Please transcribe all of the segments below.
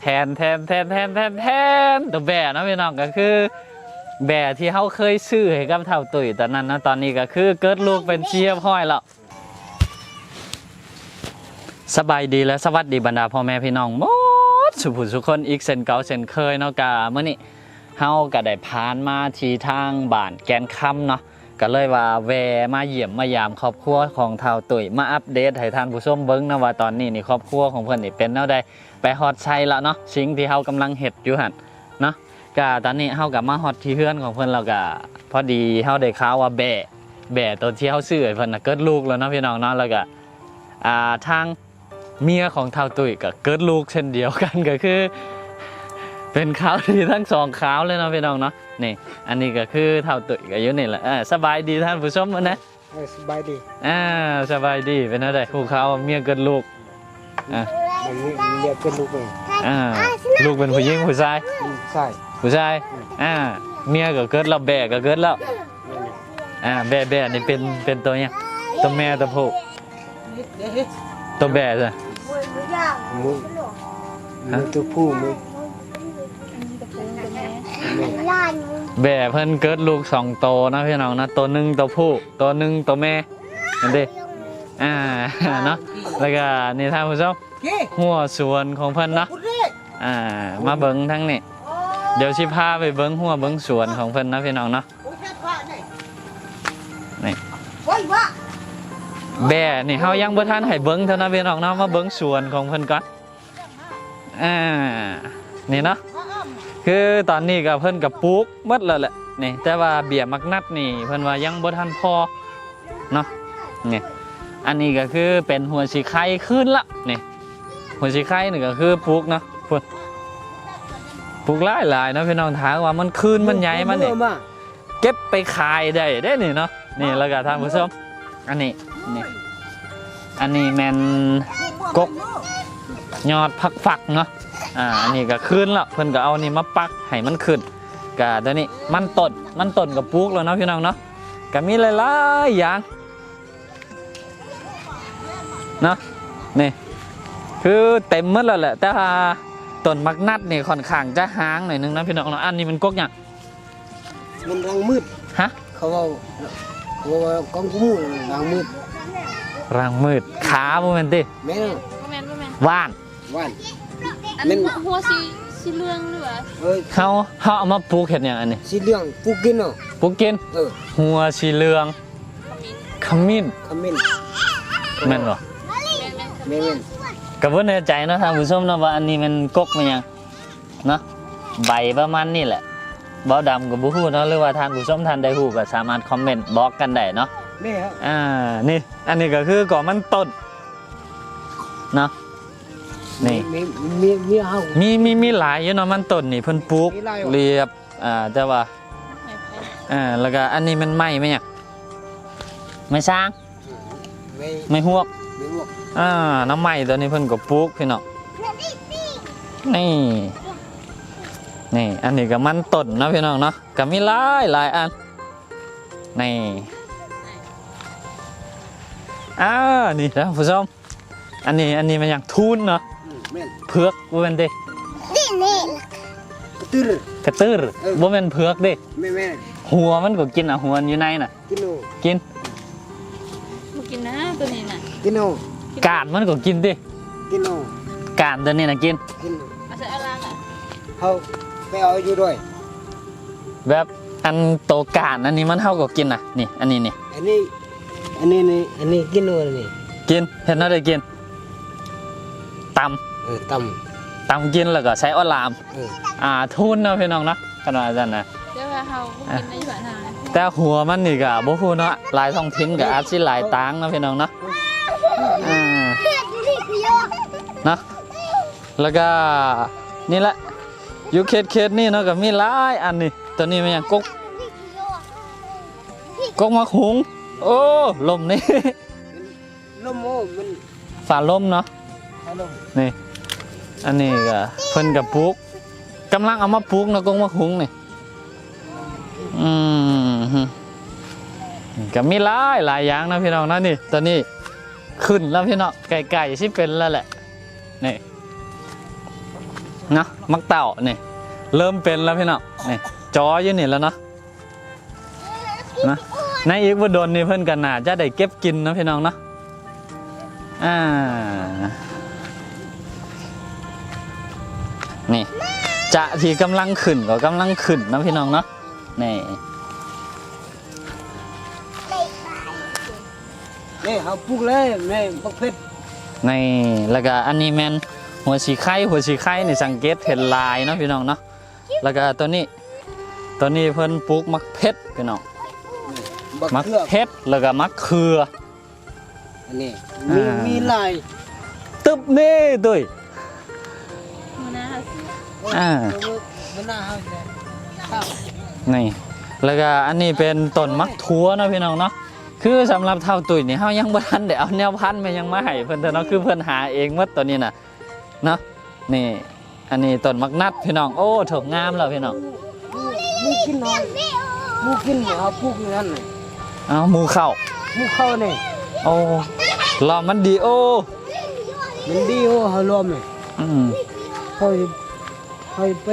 แทนแทนแทนแทนแทนแทนตัวแบะเนาะพี่น้องก็คือ แบะที่เขาเคยซื้อให้กับเท่าตุ๋ยตอนนั้นนะตอนนี้ก็คือเกิดลูกเป็นเชียบห้อยแล้วสบายดีและสวัสดีบรรดาพ่อแม่พี่น้องหมดสุภุสุคนอีกเซนเก่าเซนเคยเนาะกาเมื่อนี้เฮาก็ได้ผ่านมาที่ทางบ้านแกนคำเนาะก็เลยว่าแวมาเยี่ยมมายามครอบครัวของเท่าตุ๋ยมาอัปเดตให้ท่านผู้ชมเบิ่งนะว่าตอนนี้นี่ครอบครัวของเพิ่อนนี่เป็นแนวใด ไปฮอดชัยแล้วเนาะสิ่งที่เฮากำลังเฮ็ดอยู่หั่นเนาะก็ตอนนี้เฮากับมาฮอตที่เพื่อนของเพิ่นเราก็พอดีเฮาได้ข่าวว่าแบะแบะตัวที่เฮาซื้อให้เพิ่นน่ะเกิดลูกแล้วเนาะพี่น้องเนาะแล้วก็อ่าทางเมียของเท่าตุ้ยก็เกิดลูกเช่นเดียวกันก็คือ เป็นข่าวดีทั้งสองข่าวเลยเนาะพี่น้องเนาะนี่อันนี้ก็คือเท่าตุ้ยก็อยู่นี่แหละเออสบายดีท่านผู้ชมมื้อนะเออสบายดีอ่าสบายดีเป็นจังไดผู้ข่าวว่าเมียเกิดลูกอ่า มันมีมันเรียกเป็นลูกเองอ่าลูกเป็นผู้หญิงผู้ชายอืมใช่ผู้ชายอ่าเมียก็เกิดแล้วแบะก็เกิดแล้วอ่าแบะแบะนี่เป็นเป็นตัวเนี่ยตัวแม่ตัวผู้ตัวแบะจ้ะมือมือตัวผู้มือแบะเพิ่นเกิดลูกสองโตวนะพี่น้องนะตัวหนึ่งตัวผู้ตัวหนึ่งตัวแม่นั่นเด้อ่าเนาะแล้วก็นี่ท่านผู้ชม หัวสวนของเพิ่นเนาะอ่า มาเบิ้งทั้งนี้เดี๋ยวสิพาไปเบิ้งหัวเบิ้งสวนของเพิ่นนะพี่น้องเนาะนี่แบะนี่เฮายังบ่ทันให้เบิ้งเท่านั้นพี่น้องเนาะมาเบิ้งสวนของเพิ่นก่อนอ่านี่เนาะคือตอนนี้ก็เพิ่นกับปลูกหมดแล้วแหละนี่ แต่ว่าเบียมักนัดนี่ เพิ่นว่ายังบ่ทันพอเนาะนี่อันนี้ก็คือเป็นหัวสีไข่ขึ้นละนี่ หัวสีไข่นี่ก็คือปลูกเนาะพุ่นปลูกหลายหลายๆเนาะพี่น้องถามว่ามันคืนมันใหญ่มันนี่มาเก็บไปขายได้ได้นี่เนาะนี่แล้วก็ท่านผู้ชมอันนี้นี่อันนี้แมนกกยอดพักฝักเนาะอ่าอันนี้ก็ขึ้นแล้วเพิ่นก็เอานี่มาปักให้มันขึ้นก็ตัวนี้มันต้นมันต้นกับปลูกแล้วเนาะพี่น้องเนาะก็มีหลายๆอย่างเนาะนี่ คือเต็มหมดแล้วแหละแต่ว่าต้นมักนัดนี่ค่อนข้างจะห่างหน่อยนึงนะพี่น้องเนาะอันนี้มันกกหยังมันรังมืดฮะเขาเอาเขาว่ากองกูมูรังมืดรังมืดขาบ่แม่นติแม่นบ่แม่นบ่แม่นว่านว่านอันแม่นหัวสีสีเหลืองหรือว่าเอ้ยเขาเขาเอามาปลูกเห็ดอย่างอันนี้สีเหลืองกูกินเนาะปลูกกินเออหัวสีเหลืองขมิ้นคอมเมนต์แม่นบ่แม่นแม่น ก็บ่แน่ใจเนาะท่านผู้ชมเนาะว่าอันนี้มันกกมันหยังเนาะใบประมาณนี้แหละบ่ดำก็บ่ฮู้เนาะหรือว่าท่านผู้ชมท่านใดฮู้ก็สามารถคอมเมนต์บอกกันได้เนาะแม่ครับอ่านี่อันนี้ก็คือก่อมันต้นเนาะนี่มีมีมีเฮามีมีมีหลายอยู่เนาะมันต้นนี่เพิ่นปลูกมีหลายว่ะเรียบอ่าแต่ว่าไหนไผอ่าแล้วก็อันนี้มันไหม้ไหมเนี่ยไม่สร้างไม่ไม่หวกไม่บ อกอ่าน้ำไหม้ตัวนี้เพิ่นก็ปลูกพี่น้องนี่นี่อันนี้ก็มันต้นเนาะพี่น้องเนาะก็มีหลายหลายอันนี่อ่านี่ท่านผู้ชมอันนี้อันนี้มันอย่างทุนเนาะอืมแม่นเผือกบ่แม่นเด้ตื้อกระตือเออบ่แม่นเผือกเด้แม่แม่หัวมันก็กินอะหัวมันอยู่ในน่ะกินโนกินบ่กินนะตัวนี้น่ะกินโน กาดมันก็กินดิกินโนกาดตัวนี้น่ะกินกินโนเอาใส่เอาล่างอะเขาไปเอาอยู่ด้วย แบบอันโตกาดอันนี้มันเท่ากับกินน่ะนี่อันนี้นี่อันนี้อันนี้นี่อันนี้กินโนนี่กินเห็นน่าได้กินตเออตำตำกินแล้วก็ใช้ออนลามำเอออ่าทุนเนาะพี่น้องเนาะขนาดนั้นนะเดี๋ยวว่าเฮาบ่กินในอยู่บ้านเฮานะแต่หัวมันนี่ก็บ่ฮู้เนาะหลายท้องถิ่นก็อาจสิหลายตังค์เนาะพี่น้องเนาะอ่าเนาะแล้วก็นี่แหละอยู่เขตเขตนี่เนาะก็มีหลายอันนี่ตัวนี้มันหยังกกกกมะหุงโอ้ลมนี่ลมโมมันฝาลมเนาะเอาลมนี่อันนี้ก็เพิ่นกับปลูกกำลังเอามาปลูกเนาะกงมะหุงนี่อืมฮึก็มีหลายหลายอย่างนะพี่น้องนะนี่ตอนนี้ขึ้นแล้วพี่น้องไก่ๆสิเป็นแล้วแหละ นี่นะมักเต่านี่เริ่มเป็นแล้วพี่น้องนี่จออยู่นี่แล้วเนาะนะในอีกบ่โดนนี่เพิ่อนกันนาจะได้เก็บกินนะพี่น้องเนาะอ่านี่จะที่กำลังขึ้นก็กำลังขึ้นนะพี่น้องเนาะนี่นี่เขาปลูกเลยนี่บักเพชร นี่แล้วก็อันนี้แมนหัวสีไข่หัวสีไข่นี่สังเกตเห็นลายเนาะพี่น้องเนาะแล้วก็ตัวนี้ตัวนี้เพิ่นปลูกมักเพชรพี่น้องบักมักเขือกเพชรแล้วก็มักเขืออันนี้มีอ่ามีมีลายตึบนี่ตุ้ยมือหน้าเขาซื้ออ่ามันน่าเฮาเลยข้าวนี่แล้วก็อันนี้เป็นต้นมักทั่วเนาะพี่น้องเนาะ คือสำหรับเท่าตุ้ยนี่เฮายังบ่ทันได้เอาแนวพันธุ์มายังมาให้เพิ่นเด้อเนาะคือเพิ่นหาเองหมดตัวนี้น่ะเนาะนี่อันนี้ต้นมักนัดพี่น้องโอ้ถูกงามแล้วพี่น้องมูกินเฮามูกินเนี่ยเขาปลูกอยู่นั่นน่ะเอาหมูเข้ามูเข้านี่โอ้รอมันดีโอมันดีโอ้เฮารวมนี่อืมเขาเขาไป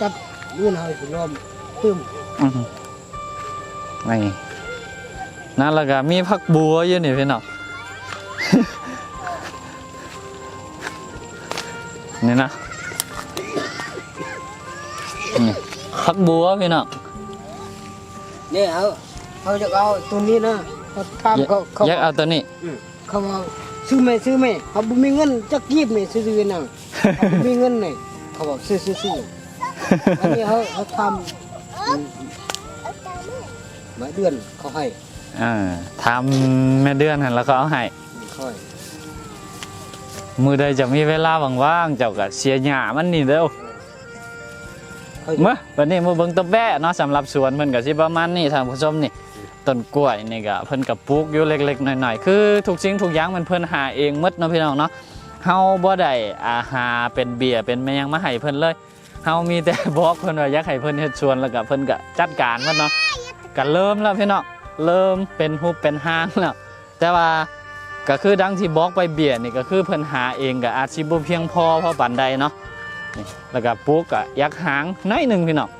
ตัดเงินเฮาสิรวมตึมอืมนี่ นั่นแล้วก็มีผักบัวอยู่นี่พี่น้องนี่นะนี่ผักบัวพี่น้องนี่เขาเขาจะเอาตัวนี้นะเขาตามเขาเขาอยากเอาตัวนี้อืมเขาว่าซื้อไหมซื้อไหมเขาบ่มีเงินจักกีบนี่ซื้อๆนั่งเขาบ่มีเงินนี่เขาบอกซื้อซื้อซื้ออันนี้เขาเขาทำอืมหมายเดือนเขาให้ อ่าทำแม่เดือนหันแล้วก็เอาให้เขาให้มือใดจะมีเวลาว่างๆเจ้าก็เสียหญ้ามันนี่เด้อเขาเมื่อวันนี้มือเบิ่งตะแบะเนาะสำหรับสวนเพิ่นก็สิประมาณนี้ท่านผู้ชมนี่ต้นกล้วยนี่ก็เพิ่นก็ปลูกอยู่เล็กๆหน่อยๆคือทุกสิ่งทุกอย่างมันเพิ่นหาเองหมดเนาะพี่น้องเนาะเฮาบ่ได้อาหาเป็นเบียร์เป็นแม่หยังมาให้เพิ่นเลยเฮามีแต่บอกเพิ่นว่าอยากให้เพิ่นเฮ็ดสวนแล้วก็เพิ่นก็จัดการมันเนาะก็เริ่มแล้วพี่น้อง เริ่มเป็นรูเป็นห้างแล้วแต่ว่าก็คือดังที่บอกไปเบียร์นี่ก็คือเพิ่นหาเองก็อาจสิบ่เพียงพอเพราะปานใดเนาะนี่แล้วก็ปลูกก็ยักหางน้อยหนึ่งพี่น้อง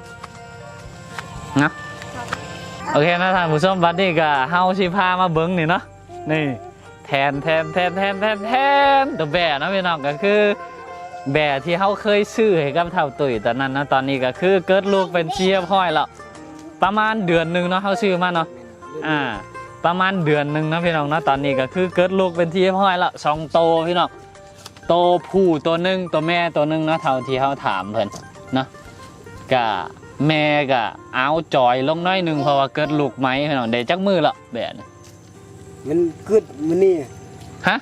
นะโอเคนะท่านผู้ชมบัดนี้ก็เฮาสิพามาเบิ้งนี่เนาะนี่แทนแทนแทนแทนแทนแทนตัวแบะนะพี่น้องก็คือ แบะที่เฮาเคยซื้อให้กับเท่าตุ๋ยตอนนั้นนะตอนนี้ก็คือเกิดลูกเป็นเชียบห้อยแล้วประมาณเดือนหนึ่งเนาะเฮาซื้อมาเนาะ อ่าประมาณเดือนหนึ่งนะพี่น้องนะตอนนี้ก็คือเกิดลูกเป็นที่ห้อยแล้วสองโตพี่น้องโตผู้ตัวหนึ่งตัวแม่ตัวหนึ่งเนาะเท่าที่เขาถามเพิ่นเนาะกะแม่กะเอาจอยลงน้อยหนึ่งเพราะว่าเกิดลูกไหมพี่น้องได้จักมือและแบบนี้มันเกิดมื้อนี้ฮะ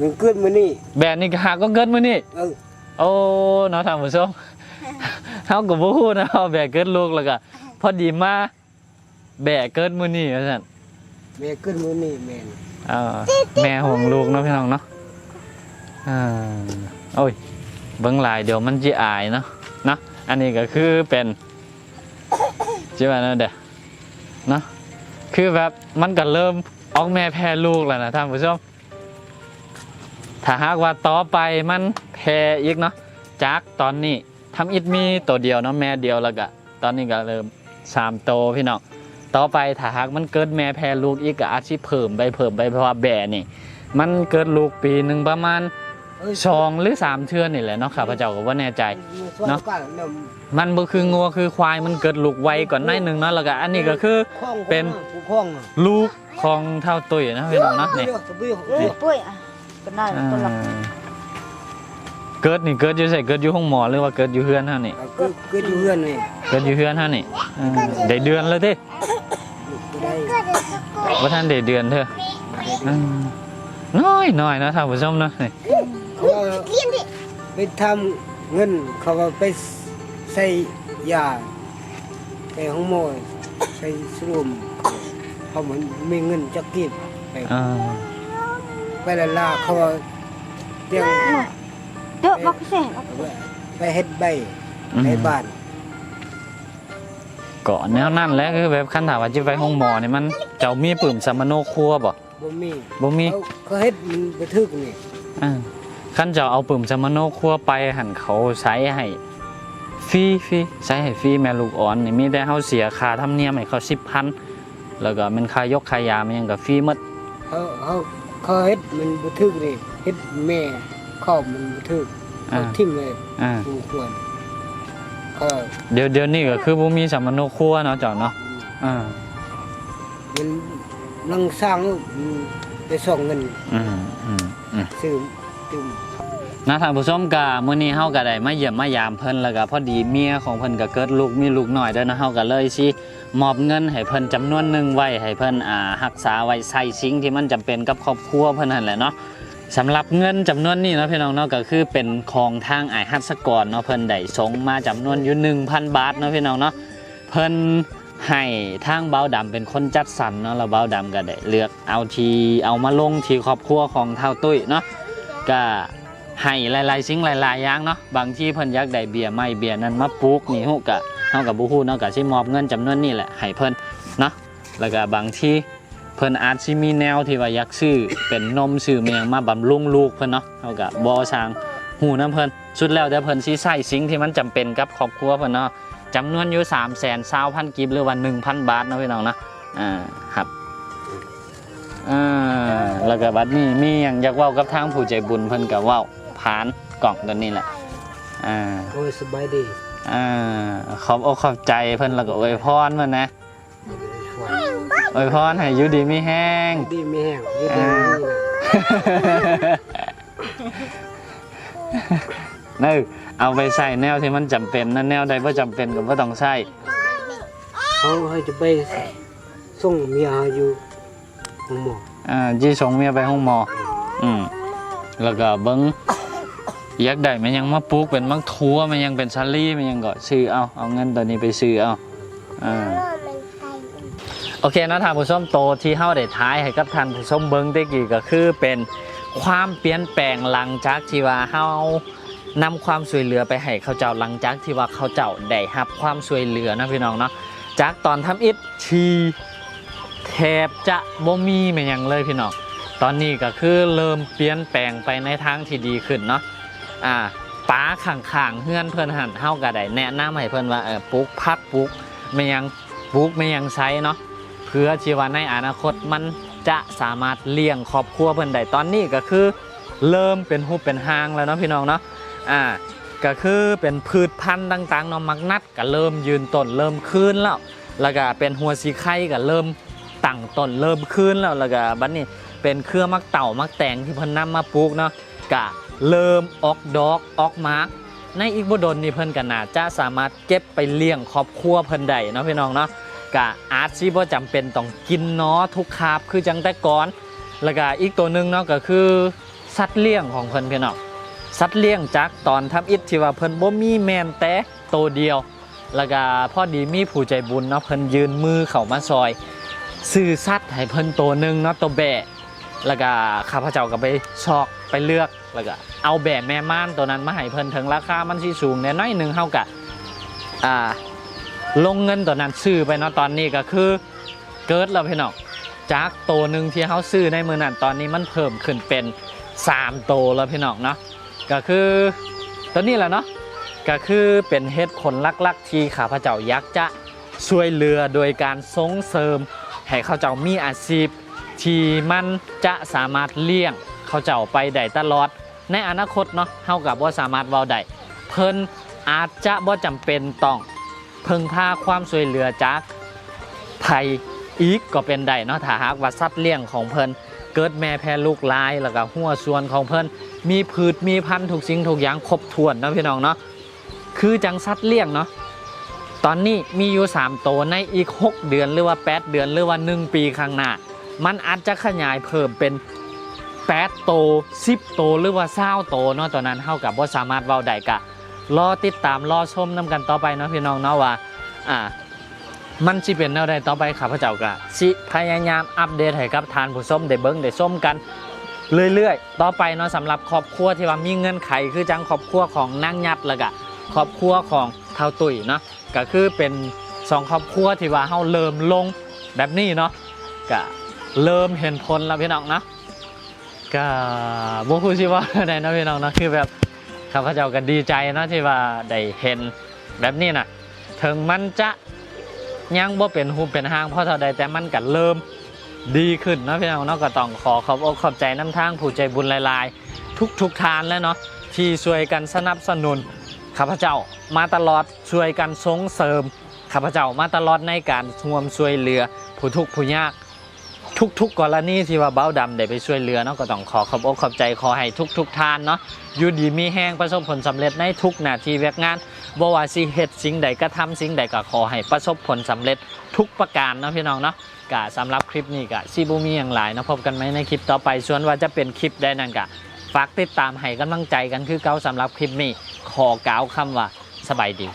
มันเกิดมื้อนี้แบบนี้ก็หาก็เกิดมื้อนี้เออโอ้เนาะท่านผู้ชมเฮาก็บ่ฮู้นะว่าแบบเกิดลูกแล้วก็พอดีมา แบบเกิดมื้อนี้ว่าซั่นแม่เกิดมื้อนี้แม่นเออแม่ห่วงลูกเนาะพี่น้องเนาะอ่าโอ้ยเบิ่งหลายเดี๋ยวมันจะอายเนาะเนาะอันนี้ก็คือเป็นจิว่านั่นเด้อเนาะคือแบบมันก็เริ่มออกแม่แพ้ลูกแล้วนะท่านผู้ชม ถ้าหากว่าต่อไปมันแพ้อีกเนาะจากตอนนี้ทำอิดมีตัวเดียวเนาะแม่เดียวแล้วก็ตอนนี้ก็เริ่มสามโตวพี่น้อง ต่อไปถ้าหากมันเกิดแม่แพรลูกอีกก็อาจสิเพิ่มไปเพิ่มไปเพราะว่าแบะนี่ มันเกิดลูกปีหนึ่งประมาณเอ้ยสองหรือสามเทื่อนี่แหละเนาะข้าพเจ้าก็ว่าแน่ใจ เนาะเนาะเนี่ยมันบ่คืองัวคือควายมันเกิดลูกไวก่อนหน้อยหนึ่งเนาะแล้วก็อันนี้ก็คือคล้องเป็นผู้คล้องอะลูกของเท่าตุยนะพี่น้องเนาะนี่เดี๋ยวจะไปเอาเอ้ยปุ้ยอะก็ได้อ่าตัวละเกิดนี่เกิดอยู่ใส่เกิดอยู่ห้องหมอหรือว่าเกิดอยู่เฮือนเฮานี่เอาเกิดเกิดอยู่เฮือนนี่เกิดอยู่เฮือนเฮานี่อ่าได้เดือนแล้วเด้บ่ได้ ว่าท่านได้เดือนเถอะอ่าน้อยน้อยนะท่านผู้ชมเนาะนี่เขาว่าไปทำเงินเขาว่าไปใส่ยาไปห้องหมอใส่สรุมเขาเหมือนมีเงินจักกีบไปอ่าไปละลาเขาว่าเตียงเยอะบักเสียไปเฮ็ดใบในบ้าน ก่อนแนวนั่นแหละคือแบบคันถามว่าจะไปห้องหมอนี่มันเจ้ามีปื่มสมโนครัวบ่บ่มีบ่มีเขาเขาเฮ็ดมันไปทึกนี่อ่าขั้นเจะเอาปุ่มสมโนครัวไปหันเขาใช้ให้ฟรีฟรีใช้ให้ฟรีแม่ลูกอ่อนนี่มีแต่เฮาเสียค่าธรรมเนียมให้เขา10,000แล้วก็มันค่ายกค่ายามันหยังก็ฟรีหมดเขาเขาเขาเฮ็ดมันบ่ถึกเลยเฮ็ดแม่เข้ามันบ่ถึกเขาอ่าทิ่มเลยอ่าดูควร เขาเดี๋ยวเดี๋ยวนี้ก็คือบ่มีสมโนครัวเนาะเจ้าเนาะอ่ามันลังสร้างมันไปส่งเงินอืมอืมอืม ซื้อตึมนะท่านผู้ชมกะมื้อนี้เฮาก็ได้มาเยี่ยมมายามเพิ่นแล้วก็พอดีเมียของเพิ่นก็เกิดลูกมีลูกน้อยด้วยนะเฮาก็เลยสิมอบเงินให้เพิ่นจำนวนหนึงไว้ให้เพิ่นอ่ารักษาไว้ใช้สิ่งที่มันจำเป็นกับครอบครัวเพิ่นนั่นแหละเนาะ สำหรับเงินจำนวนนี้เนาะพี่น้องเนาะก็คือเป็นของทางไอ้ฮัตสกรเนาะเพิ่นได้ส่งมาจำนวนอยู่1,000 บาทเนาะพี่น้องเนาะเพิ่นให้ทางเบาดำเป็นคนจัดสรรเนาะแล้วเบาดำก็ได้เลือกเอาทีเอามาลงทีครอบครัวของเท่าตุ้ยเนาะก็ให้หลายๆสิ่งหลายๆอย่างเนาะบางที่เพิ่นอยากได้เบียร์ไม่เบียร์นั้นมาปลูกนี่ฮู้กะเฮากับบ่ฮู้เนาะก็สิมอบเงินจำนวนนี้แหละให้เพิ่นเนาะแล้วก็บางที่ พิ่นอาจสิมีแนวที่ว่าอยากซื้อเป็นนมซื้อเมียงมาบำรุงลูกเพิ่นเนาะเฮาก็บ่สร้างฮู้นํเพิ่นสุดแล้วแต่เพิ่นสิใช้สิ่งที่มันจำเป็นกับครอบครัวเพิ่นเนาะจำนวนอยู่320,000กิบหรือว่า1,000 บาทเนาะพี่น้องเนาะอ่าครับอ่าแล้วก็บัดนี้มีหยังอยากเว้ากับทางผู้ใจบุญเพิ่นก็เว้าผ่านกล่องตัวนี้แหละอ่าโอ้ยสบายดีอ่าขอบอกขอบใจเพิ่นแล้วก็อวยพรเพิ่นนะ อวยพรให้อยู่ดีมีแห้ง ดีไม่แห้งดีดีนี่นะนึกเอาไปใส่แนวที่มันจำเป็นนะแนวใดบ่จำเป็นก็บ่ต้องใส่เขาให้จะไปส่งเมียอยู่ห้องหมออ่าจี้ส่งเมียไปห้องหมอ อืมแล้วก็เบิ่งอยากได้มันยังมาปลูกเป็นมักทัวมันยังเป็นซัลลี่มันยังก็ซื้อเอาเอาเงินตัวนี้ไปซื้อเอาอ่า โอเคเนาะท่านผู้ชมโตที่เฮาได้ท้ายให้กับท่านผู้ชมเบิ่งได้กี่ก็คือเป็นความเปลี่ยนแปลงหลังจากที่ว่าเฮานำความช่วยเหลือไปให้เขาเจ้าหลังจากที่ว่าเขาเจ้าได้รับความช่วยเหลือนะพี่น้องเนาะจากตอนทำอิฐทีแทบจะบ่มีแม่ยังเลยพี่น้องตอนนี้ก็คือเริ่มเปลี่ยนแปลงไปในทางที่ดีขึ้นเนาะอ่าป้าข้างๆเฮือนเพิ่นหันเฮาก็ได้แนะนำให้เพิ่นว่าเออปลูกผักปลูกไม่ยังปลูกไม่ยังใช้เนาะ เพื่อที่ว่าในอนาคตมันจะสามารถเลี้ยงครอบครัวเพิ่นได้ตอนนี้ก็คือ เริ่มเป็นรูเป็นหางแล้วเนาะพี่น้องเนาะอ่าก็คือเป็นพืชพันธุ์ต่างๆเนาะมักนัดก็เริ่มยืนต้นเริ่มคืนแล้ว แล้วก็เป็นหัวสีไข่ก็เริ่มตั้งต้นเริ่มคืนแล้วแล้วก็บัดนี้เป็นเครือมักเต่ามักแตงที่เพิ่นนำมาปลูกเนาะก็เริ่มออกดอกออกมากในอีกบ่ดนนี่เพิ่นก็น่าจะสามารถเก็บไปเลี้ยงครอบครัวเพิ่นได้เนาะพี่น้องเนาะ กะอาร์ตซีบ่จำเป็นต้องกินเนาะทุกคาบคือจังแต่ก่อน แล้วก็อีกตัวหนึ่งเนาะก็คือสัตว์เลี้ยงของเพิ่นพี่น้องสัตว์เลี้ยงจากตอนทำอิฐที่ว่าเพิ่นบ่มีแมนแต่ตัวเดียว แล้วก็พ่อดีมีผู้ใจบุญเนาะเพิ่นยืนมือเข้ามาซอยซื้อสัตว์ให้เพิ่นตัวหนึ่งเนาะตัวแบะแล้วก็ข้าพเจ้าก็ไปชอกไปเลือกแล้วก็เอาแบะแม่ม่านตัวนั้นมาให้เพิ่นถึงราคามันสิสูงแน่น้อยหนึ่งเฮากะอ่า ลงเงินตัวนั้นซื้อไปเนาะตอนนี้ก็คือเกิดแล้วพี่น้องจากโตวหนึ่งที่เขาซื้อในมือนั้นตอนนี้มันเพิ่มขึ้นเป็น 3 โตวแล้วพี่น้องเนาะก็คือตัวนี้แหละเนาะก็คือเป็นเหตุผลลักๆ ที่ข้าพเจ้าอยากจะช่วยเหลือโดยการส่งเสริม ให้เขาเจ้ามีอาชีพ ที่มันจะสามารถเลี้ยงเขาเจ้าไปได้ตลอด ในอนาคตเนาะเฮากับว่าสามารถเว้าได้เพิ่นอาจจะบ่จำเป็นต้อง เพิ่งพาความช่วยเหลือจากภัยอีกก็เป็นได้เนาะถ้าหากว่าสัตว์เลี้ยงของเพิ่นเกิดแม่แพรลูกลายแล้วก็หัวส่วนของเพิ่นมีพืชมีพันธุ์ทุกสิ่งทุกอย่างครบถ้วนนะพี่น้องเนาะคือจังสัตว์เลี้ยงเนาะตอนนี้มีอยู่3โตวในอีก 6 เดือนหรือว่า 8 เดือนหรือว่า 1 ปีข้างหน้า มันอาจจะขยายเพิ่มเป็น8โต10โตหรือว่า20โตเนาะตอนนั้นเท่ากับว่าสามารถเว้าได้กะ รอติดตามรอชมนํกันต่อไปเนาะพี่น้องเนาะว่าอ่ามันสิเป็นแนวใดต่อไปข้าพเจ้าก็สิพยายามอัปเดตให้กับทานผู้ชมได้เบิ่งได้ชมกันเรื่อยๆ ต่อไปเนาะสำหรับครอบครัวที่ว่ามีเงื่อนไขคือจังครอบครัวของนางยัดแล้วก็ครอบครัวของเท่าตุ๋ยเนาะก็คือเป็นสองครอบครัวที่ว่าเฮาเริ่มลงแบบนี้เนาะก็เริ่มเห็นผลแล้วพี่น้องเนาะก็บ่ฮู้สิว่าได้เนะพี่น้องเนาะคือแบบ ข้าพเจ้าก็ดีใจนะที่ว่าได้เห็นแบบนี้นะถึงมันจะยังบ่เป็นหูเป็นหางเพราะเท่าใดแต่มันก็เริ่มดีขึ้นนะพี่น้องเนาะก็ต้องขอขอบอกขอบใจน้ำทางผู้ใจบุญหลายๆ ทุกทุกทานแล้วเนาะที่ช่วยกันสนับสนุนข้าพเจ้ามาตลอดช่วยกันส่งเสริมข้าพเจ้ามาตลอดในการร่วมช่วยเหลือผู้ทุกข์ผู้ยาก ทุกๆกรณีที่ว่าเบ้าดำได้ไปช่วยเหลือเนาะก็ต้องขอขอบอกขอบใจขอให้ทุกๆทานเนาะอยู่ดีมีแห้งประสบผลสำเร็จในทุกหน้าที่เวียกงานบ่ว่าสิเฮ็ดสิ่งใดก็ทำสิ่งใดก็ขอให้ประสบผลสำเร็จทุกประการเนาะพี่น้องเนาะกะสำหรับคลิปนี้กะซีบูมีอย่างหลายนะพบกันไหมในคลิปต่อไปส่วนว่าจะเป็นคลิปใดนั่นกะฝากติดตามให้กำลังใจกันคือเก่าสำหรับคลิปนี้ขอกล่าวคำว่าสบายดี